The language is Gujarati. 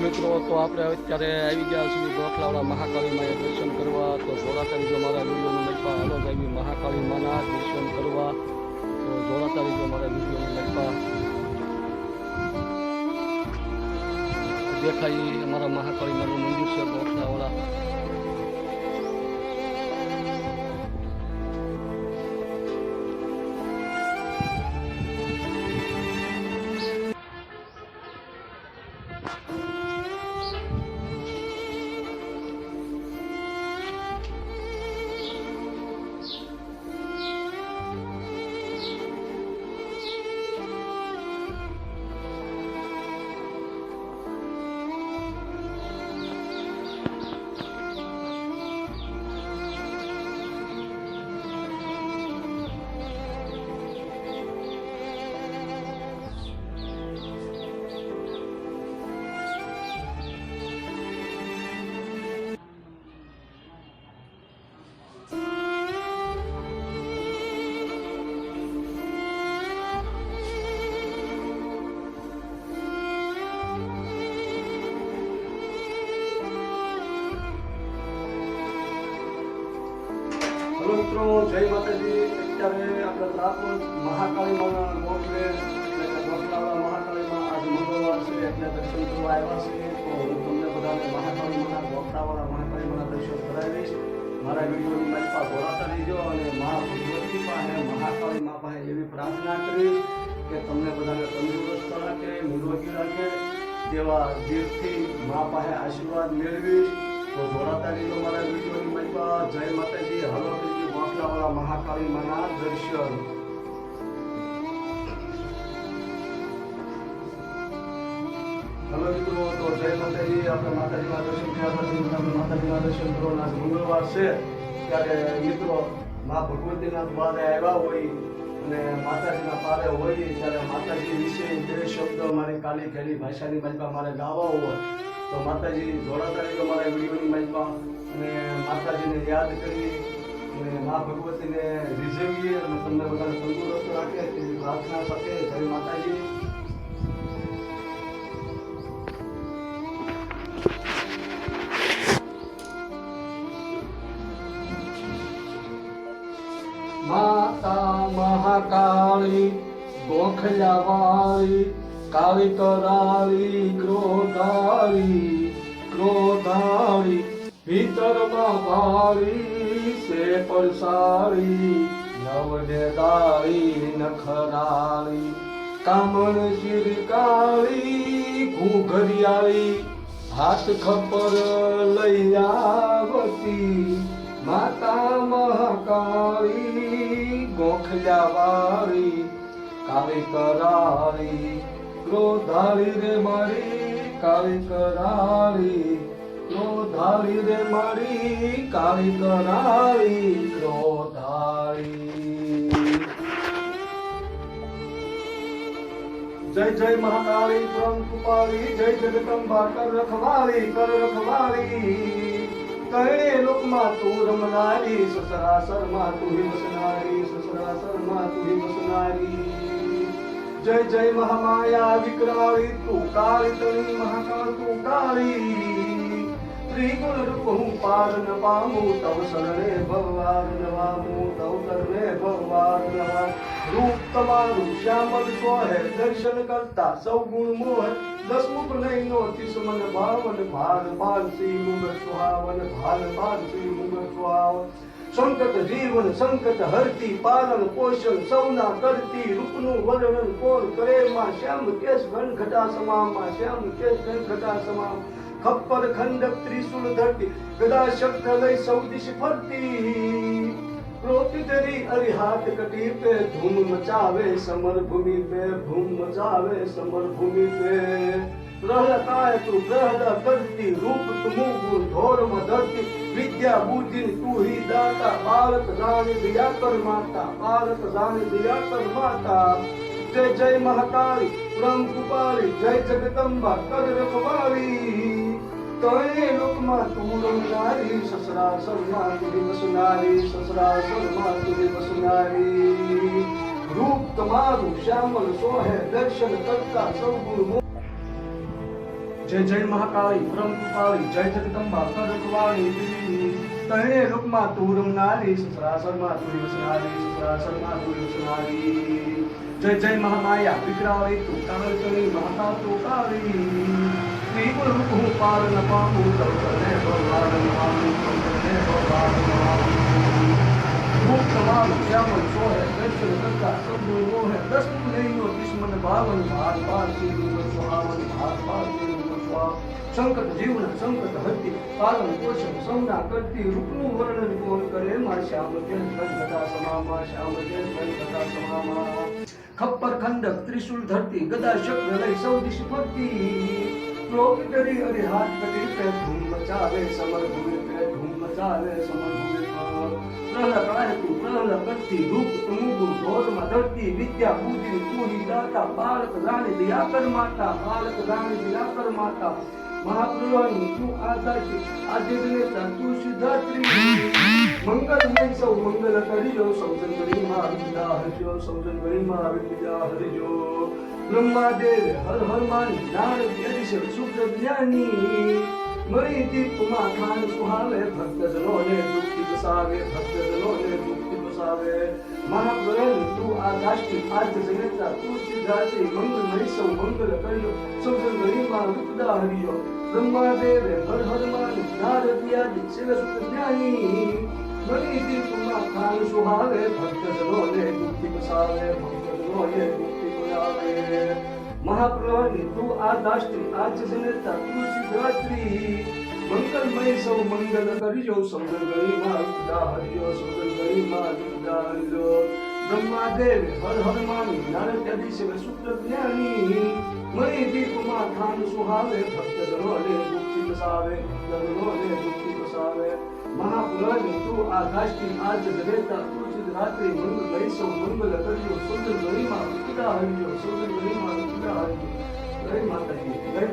મિત્રો, તો આપણે અત્યારે આવી ગયા છીએ ગોખલાવડા મહાકાળી માએ દર્શન કરવા. તો જોડાતારી જો મારા વિડીયોને લખવા હલો આવી મહાકાળી દર્શન કરવા. તો જોડાતારી જો મારા વિડીયોને લખવા દેખાય અમારા મહાકાળી માનું મંદિર છે ગોખલાવાળા મિત્રો જય માતાજી અત્યારે આપણે પ્રાપ્ત મહાકાળી માના ગોખલે એટલે કે ગોખલાવાળા મહાકાળીમાં આજે મંગળવાર છે એટલે દર્શન કરવા આવ્યા છીએ તો હું તમને બધાને મહાકાળી માના ગોખલાવાળા મહાકાળી માના દર્શન કરાવીશ મારા વિડીયોની મારી પાસે રહેજો અને મહા ભગવતી પાસે મહાકાળી મા પાસે એવી પ્રાર્થના કરીશ કે તમને બધાને તંદુરસ્ત રાખે નિરોગી રાખે, તેવા દીર્ઘથી મા પાસે આશીર્વાદ મેળવીશ. તો રહીજો મારા વિડીયોની મારી જય માતાજી. હલો ગોખલાવાળા મહાકાળી માના હલો મિત્રો, તો જય માતાજી, આપણે માતાજીના દર્શન થયા પછી માતાજીના દર્શન કરવાના મંગળવાર છે. ત્યારે મિત્રો, મા ભગવતીના દ્વારે આવ્યા હોય અને માતાજીના પારે હોય, ત્યારે માતાજી વિશે બે શબ્દ મારી કાલી ઘેલી ભાષાની માલિકા મારે ગાવા હોય. તો માતાજી જોડાતા રહીજો મારા વિડીયોની માલિકા. અને માતાજીને યાદ કરી અને મા ભગવતીને રીઝવીએ અને તમને બધાને તંદુરસ્ત રાખે તેવી પ્રાર્થના સાથે જય માતાજી. માતા મહાકાળી, ગોખલાવાળી કાળી કરાળી ક્રોધાળી ક્રોધાળી ભીતરમાં ભાળી સે નવને દાળી નખરાળી, કામણ શિરકાળી ઘૂઘરિયાળી હાથ ખપર લઈ આવતી માતા મહાકાળી ગોખલાવાળી કાળી કરાળી, ક્રોધાળી રે મારી કાળી કરાળી, ક્રોધાળી રે મારી કાળી કરાળી, ક્રોધાળી. જય જય મહાકાળી પરમ કૃપાળી, જય જગદંબા, કર રખવાળી કર રખવાળી. કરણે લોકમાં તું રમનારી સસરાસરમાં તું વસનારી સસરાસરમાં તું વસનારી જય જય મહામાયા વિકરાળી, તું કાળી તણી મહાકાળ તું કાળી ત્રિગુણ રૂપ હું પાર ન પામું તવ શરણે ભગવાન નવામું તવ શરણે ભગવાન નવા રૂપ તમારું શ્યામલ સોહે દર્શન કરતા સૌ ગુણ મોહ દસમુખ નહીં નો તિસમન ભાવન ભાલ ભાલ શ્રી મુગ સુહાવન ભાલ ભાલ શ્રી મુગ સુહાવન સંકટ જીવન સંકટ હરતી પાલન પોષણ સૌના કરતી રૂપનું વર્ણન કોણ કરે માં શ્યામ કેશ ઘનઘટા સમામમાં શ્યામ કેશ ઘનઘટા સમામ ખપ્પર ખંડક ત્રિશુલ ધરતી ગદા શબ્દ લઈ સૌ દિશ ફરતી. રોતી તેરી અરિહાત કટી પે ધૂમ મચાવે સમર ભૂમિ પે ધૂમ મચાવે સમર ભૂમિ પે. રહતાય તું પ્રહલા કરતી રૂપ તુમુ ગુણ ધોર ધરતી વિદ્યા બુદ્ધિ તું હિ દાતા, બાળક રાણી દિયા કર માતા, બાળક રાણી દિયા કર માતા. જય જય મહાકાળી પરમ કુપારી જય જગદંબા કર રખવાળી તોય લોકમાં તું રમનારી સસરા સરમાં તુરી વસનારી સસરા સરમાં તુરી વસનારી રૂપ તમારું શ્યામલ સોહે દર્શન કરતા સૌ જય જય મહાકાળી, પરમ કૃપાળી, જય જગદંબા કરકવાળી તણે રૂપમાં તું રમનારી સસરાસરમાં તું રસનારી સસરાસરમાં તું રસનારી જય જય મહામાયા વિકરાવી તું કાળ કરી માતા તું કાળી ત્રિગુણ રૂપ હું પાર ન પામું તવ તને ભગવાન માનું તવ ભગવાન માનું હું તમારું શ્યામ છો હે દર્શન કરતા સબ મોહ હે દસ નહીં હો દુશ્મન બાવન ભાત પાર શ્રી ગુરુ સોહાવન હાથ પાર સંકટ જીવન સંકટ હતી પાલન, પોષણ સૌના કરતી રૂપનું વર્ણન કોણ કરે? માં શ્યામ કે કથા સમામાં શ્યામ કે કથા સમામાં ખપ્પર, ખંડક ત્રિશુલ ધરતી, ગદા, શક્ર લઈ સૌ દિશ ફરતી લોક કરી હરી હાથ કરી પે ધૂમ મચાવે, સમર ભૂમિ પે ધૂમ મચાવે, સમર ભૂમિ કરતી રૂપ અમુગુ ઢોરમાં ધરતી, વિદ્યા પૂજી પૂરી, દાતા, બાળક, રાણી, દયાકર માતા, બાળક, રાણી, દયાકર માતા. મહાપ્રભુની તું આદાશી આદિનેતા તું સિદ્ધાત્રી મંગલમય સૌ મંગલ કરીજો સૌ જનગણીમાં વિદ્યા હરિજો સૌ જનગણીમાં વિદ્યા હરિજો બ્રહ્માદેવ હર હર માન જ્ઞાન યદિશ શુક્ર જ્ઞાની મળી દીપમાં ખાન સુહાવે ભક્તજનોને દુઃખી બસાવે ભક્તજનોને દુઃખી બસાવે મહાપ્રભુ તું આકાશથી આજ જગતના તું સિદ્ધાર્થી મંગલમય સૌ મંગલ કર્યો સૌ જનગણીમાં વિદ્યા હરિજો બ્રહ્માદેવે હર હર માની નારદ યદિ શિવ જ્ઞાની મળી દીપમાં કાલ સુહાવે ભક્તજનોને પસાવે, ભક્ત ભક્તજનોને દુઃખી બસાવે મહાપ્રવાહી તું આ દાસ્ત્રી આજ જનેતા તું શિવરાત્રી મંગલમય સૌ મંગલ કરજો સૌગલ ગરીમાં વિદ્યા હરિયો સૌગલ ગરીમાં બ્રહ્માદેવ હર હર માની નારદ શિવ શુક્ર જ્ઞાની મણી દીપમાં ખાન સુહાવે, ભક્તજનોને દુઃખી બસાવે ભક્તજનોને દુઃખી બસાવે મહાપ્રભુની તું આકાશથી આજ જનેતા તું રાત્રિ મંગલમય સૌ મંગલ કરીજો સુંદર ગરીમાં વિદ્યા હરિયો, સુંદર ગરીમાં વિદ્યા હરિયો. જય માતાજી, જય